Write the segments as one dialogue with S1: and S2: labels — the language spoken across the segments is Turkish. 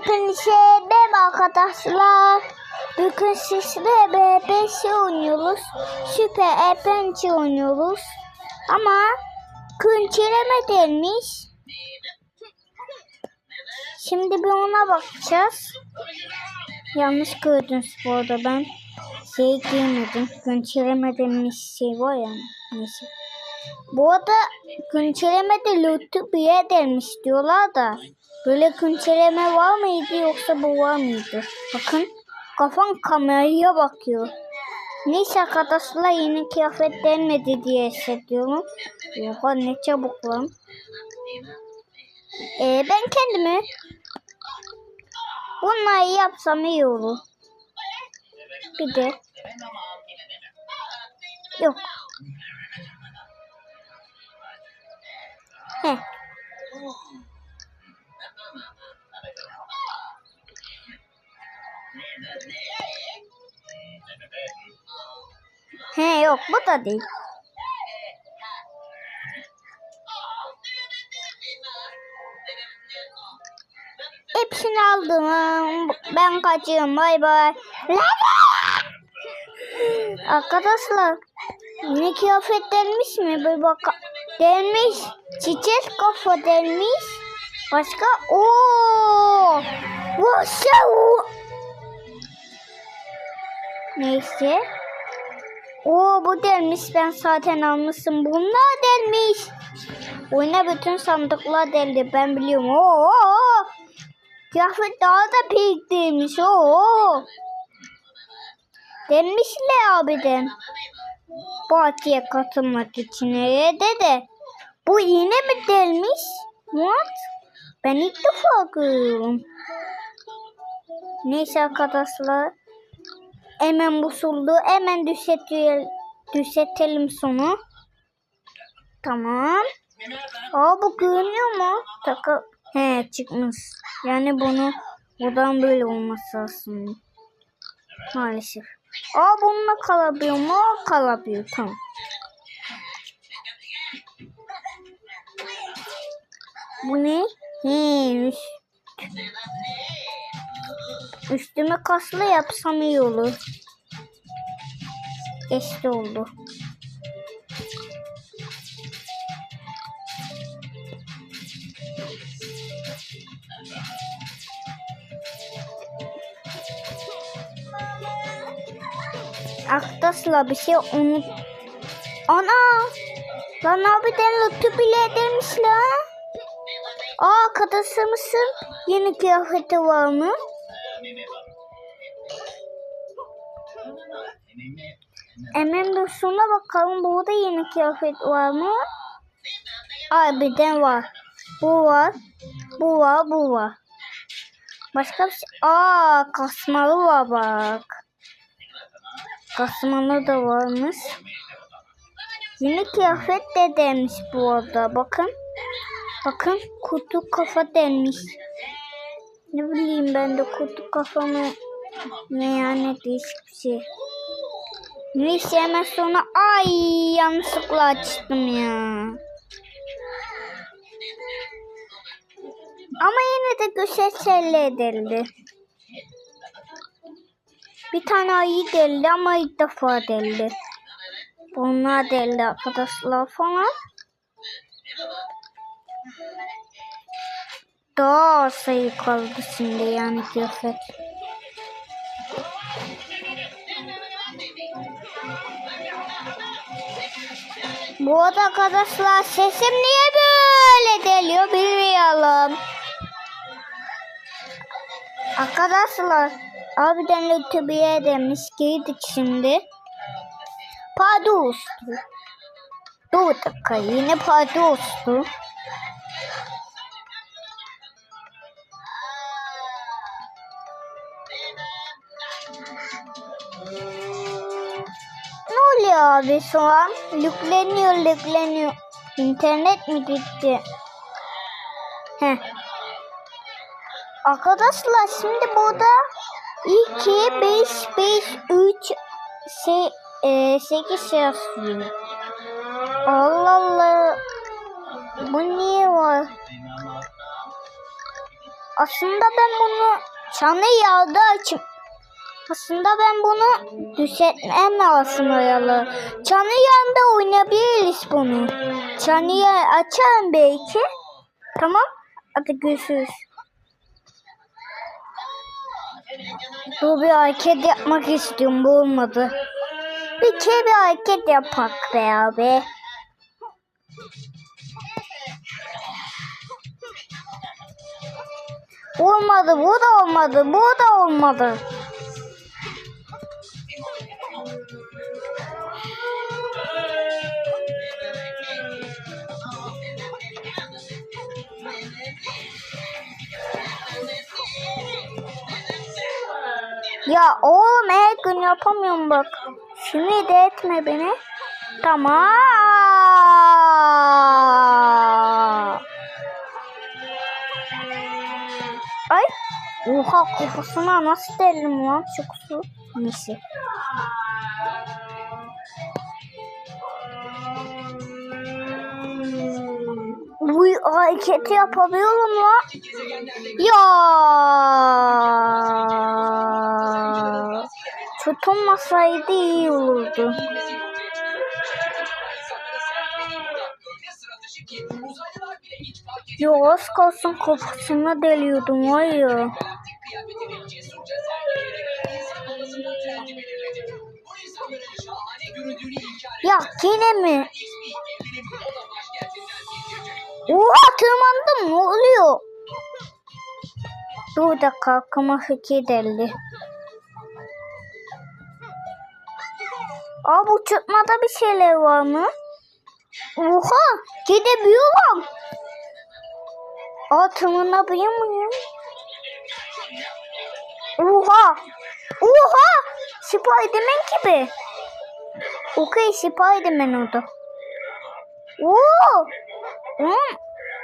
S1: Hepinize merhaba arkadaşlar. Bugün sizle beraber şey oynuyoruz. Süper Adventure oynuyoruz. Ama günceleme gelmiş. Şimdi bir ona bakacağız. Yanlış gördünüz bu arada ben şey girmedim. Güncelleme demiş şey var ya. Neyse. Bu arada güncellemede lütfu bir yer delmiş diyorlar da. Böyle güncelleme var mıydı yoksa bu var mıydı? Bakın kafam kameraya bakıyor. Neyse arkadaşlar yeni kıyafet denmedi diye hissediyorum. Oha ne çabuk lan. Ee, ben kendimi bunları yapsam iyi olur. Bir de yok. Yok bu da değil. Hepsini aldım. Ben kaçıyorum. Bay bay. Arkadaşlar yine kıyafet delmiş mi? Bir bak delmiş. Çiçek kafa delmiş. Başka ooo. Wow. Neyse. Oo bu delmiş. Ben zaten almışım. Bunlar delmiş. Oyuna bütün sandıklar deldi. Ben biliyorum. Oo. Kıyafet daha da pek delmiş. Oo. Delmişler abiden. Partiye katılmak için de de. Bu yine mi delmiş? What? Ben ilk defa görüyorum. Neyse arkadaşlar. Hemen bozuldu. Hemen düzeltelim, düzeltelim sonu. Tamam. Aa bu görünüyor mu? Taka he çıkmış. Yani bunu buradan böyle olması lazım. Maalesef. Aa bununla kalabiliyor mu? Kalabiliyor. Tamam. Bu ne? He, üst. Üstüme kaslı yapsam iyi olur. Geçti oldu. Arkadaşlar bir şey unut. Ana! Lan abi den lütfu bile demiş lan. Aa arkadaşımızın yeni kıyafeti var mı? Şuna bakalım. Burada yeni kıyafet var mı? Harbiden var. Bu var. Bu var. Bu var. Başka bir şey. Aa kasmalı var bak. Kasmalı da varmış. Yeni kıyafet de demiş bu arada. Bakın. Bakın kutu kafa denmiş. Ne bileyim ben de kutu kafamı ne yani değişik bir şey. Neyse hemen sonra ay yanlışlıkla açtım ya. Ama yine de güzel şeyler edildi. Bir tane ayı deldi ama ilk defa deldi. Bunlar deldi arkadaşlar falan. Daha sayı kaldı şimdi yani kıyafet. Bu arada arkadaşlar sesim niye böyle geliyor bilmiyorum. Arkadaşlar abiden YouTube'ya demiş girdik şimdi. Pardon ustu. Dur dakika yine pardon abi şu an? Yükleniyor, yükleniyor. İnternet mi gitti? Heh. Arkadaşlar şimdi burada 2, 5, 5, 3, şey, e, 8 yazıyor. Allah Allah. Bu niye var? aslında ben bunu çanı yağda açıp aslında ben bunu düzeltmem lazım oyalı. Çanı yanında oynayabiliriz bunu. Çanıyı açarım belki. Tamam. Hadi görüşürüz. Bu bir hareket yapmak istiyorum. Bu olmadı. Bir kere bir hareket yapak be abi. Olmadı. Bu da olmadı. Bu da olmadı. Ya oğlum her gün yapamıyorum bak. Şimdi de etme beni. Tamam. Ay. Oha kafasına nasıl deldim lan çok su. Neyse. Bu hareketi yapabiliyorum lan. Ya. Tutulmasaydı iyi olurdu. Ya az kalsın kafasına deliyordum var ya. Ya yine mi? Oha tırmandım ne oluyor? Dakika aklıma fikir geldi. Aa bu çırpmada bir şeyler var mı? Oha gidebiliyorum. Aa tırmanabiliyor muyum? Oha! Oha! Spiderman gibi. Okey Spiderman oldu. Oo! Hmm.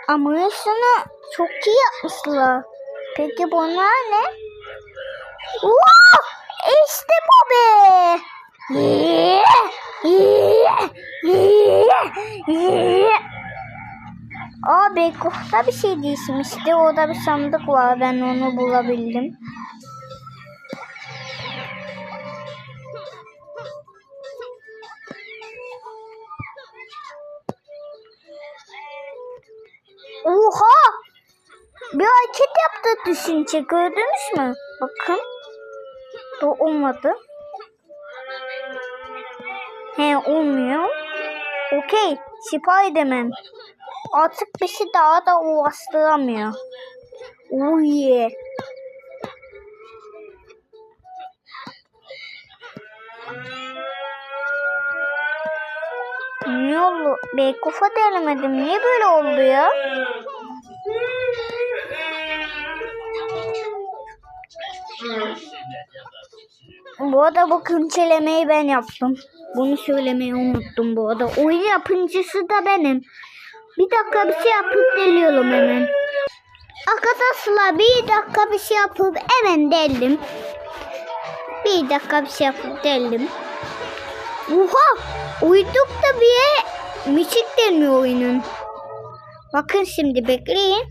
S1: Animasyonu çok iyi yapmışlar. Peki bunlar ne? Oo! İşte bu be! Aa Beykoft'ta bir şey değişmişti. Orada bir sandık var. Ben onu bulabildim. Oha! Bir hareket yaptı düşünce gördünüz mü? Bakın. Bu olmadı. He olmuyor. Okey. Spiderman. Artık bizi daha da uğraştıramıyor. Oh yeah. Ne oldu? Beykofa denemedim. Niye böyle oldu ya? Bu arada bu küncelemeyi ben yaptım. Bunu söylemeyi unuttum bu arada. Oyun yapımcısı da benim. Bir dakika bir şey yapıp geliyorum hemen. Arkadaşlar bir dakika bir şey yapıp hemen deldim. Bir dakika bir şey yapıp deldim. Oha! Uyduk da bir müzik deniyor oyunun. Bakın şimdi bekleyin.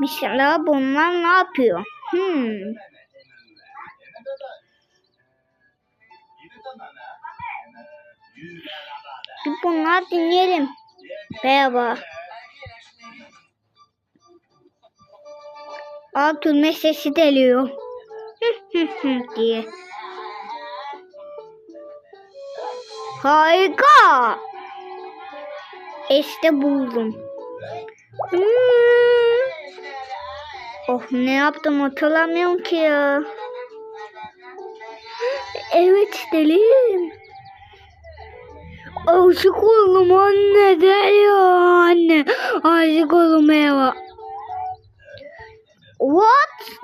S1: Mesela bunlar ne yapıyor? Hmm. Bunlar dinleyelim. Merhaba. Altın sesi geliyor. diye. Harika. İşte buldum. Hmm. Oh ne yaptım hatırlamıyorum ki ya. Evet deliyim. Aşık oldum anne geliyor anne. Aşık oldum Eva. What?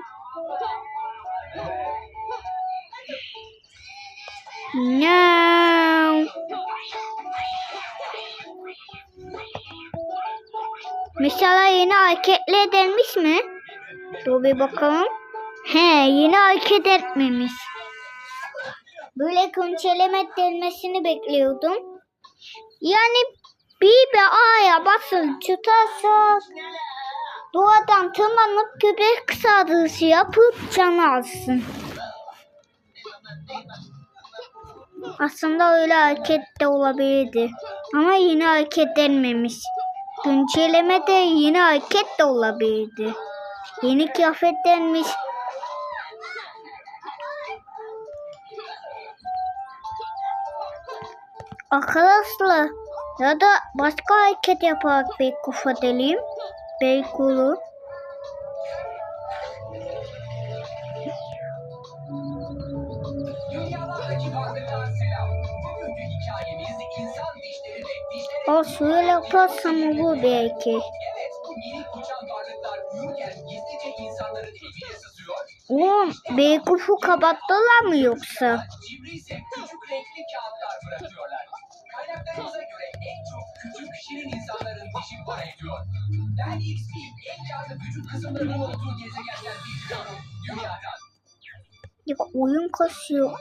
S1: No. Mesela yeni hareketler denmiş mi? Dur bir bakalım. He yeni hareket etmemiş. Böyle konçeleme denmesini bekliyordum. Yani bir bir A'ya basılı tutarsak duvardan tırmanıp köpek saldırısı yapıp can alsın. Aslında öyle hareket de olabilirdi. Ama yine hareket edilmemiş. Güncelleme de yine hareket de olabilirdi. Yeni kıyafet Arkadaşlar ya da başka hareket yaparak Beykoz edelim.
S2: Dişleri...
S1: O şöyle yaparsam belki.
S2: Bu sızıyor.
S1: Oğlum Beykoz'u kapattılar mı yoksa?
S2: Kaynaklarımıza göre en çok küçük şirin insanların dişi para ediyor. Ben XP, en karlı vücut kısımlarının olduğu gezegenden bildiriyorum. Dünyadan.
S1: Ya oyun kasıyor.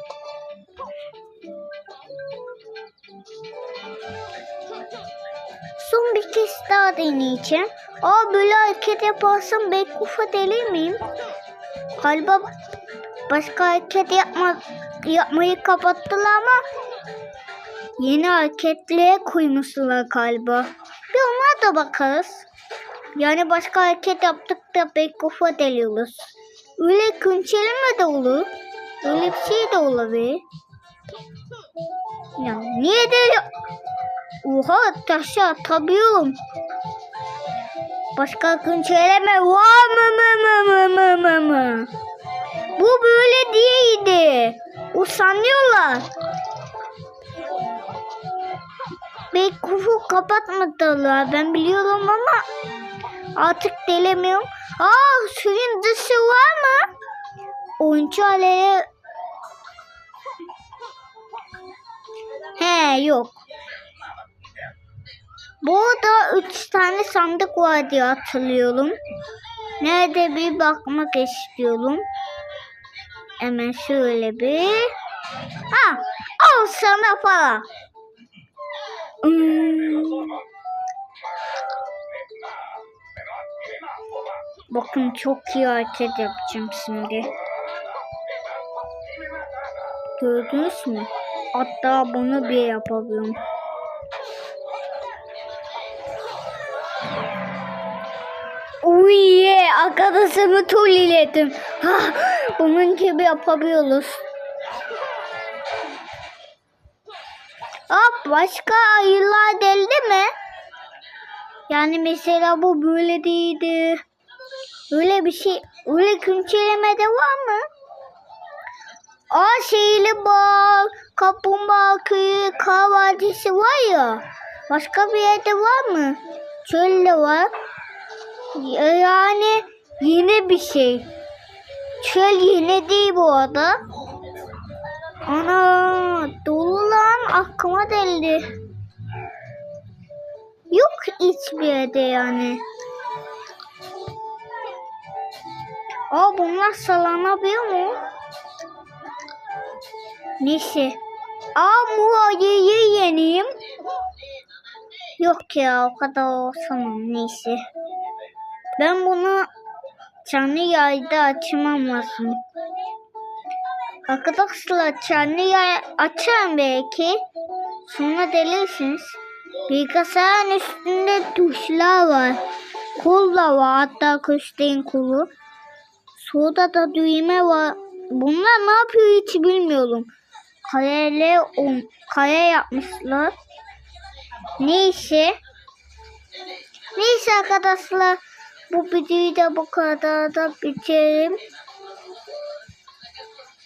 S1: Son bir kez daha deneyeceğim. Aa böyle hareket yaparsam Beykoz'a deli miyim? Galiba başka hareket yapma, yapmayı kapattılar ama yeni hareketlere koymuşlar galiba. Bir ona da bakarız. Yani başka hareket yaptık da Beykoz'a deliyoruz. Öyle günceleme de olur. Öyle bir şey de olabilir. Ya niye de Oha taşı atabiliyorum. Başka güncelleme var mı mı mı mı mı mı mı? Bu böyle değildi. Usanıyorlar. Beykozu kapatmadılar ben biliyorum ama artık delemiyorum. Aa suyun dışı var mı? Oyuncu aleye... He yok. Burada üç tane sandık var diye hatırlıyorum. Nerede bir bakmak istiyorum. Hemen şöyle bir. Ha, al sana para. Hmm. Bakın çok iyi hareket yapacağım şimdi. Gördünüz mü? Hatta bunu bir yapabiliyorum. Uy yeah, arkadaşımı trolledim. Ha, bunun gibi yapabiliyoruz. Başka ayılar deldi mi? Yani mesela bu böyle değildi. Öyle bir şey, öyle güncellemede var mı? Aa şeyli bal, kaplumbağa köyü, kar var ya. Başka bir yerde var mı? Çölde var. Ya- Yani yeni bir şey. Çöl yeni değil bu arada. Ana lan aklıma deldi. Yok hiçbir yerde yani. Aa bunlar sallanabiliyor mu? Neyse. Aa bu ayıyı yeneyim. Yok ya o kadar olsamam neyse. Ben bunu canlı yayda açmam lazım. Arkadaşlar canlı yay açarım belki. Sonra delirsiniz. Bilgisayarın üstünde tuşlar var. Kol da var hatta köşteğin kolu. Solda da düğme var. Bunlar ne yapıyor hiç bilmiyorum. Kareyle on, kare yapmışlar. Neyse. Neyse arkadaşlar. Bu videoyu da bu kadar da bitirelim.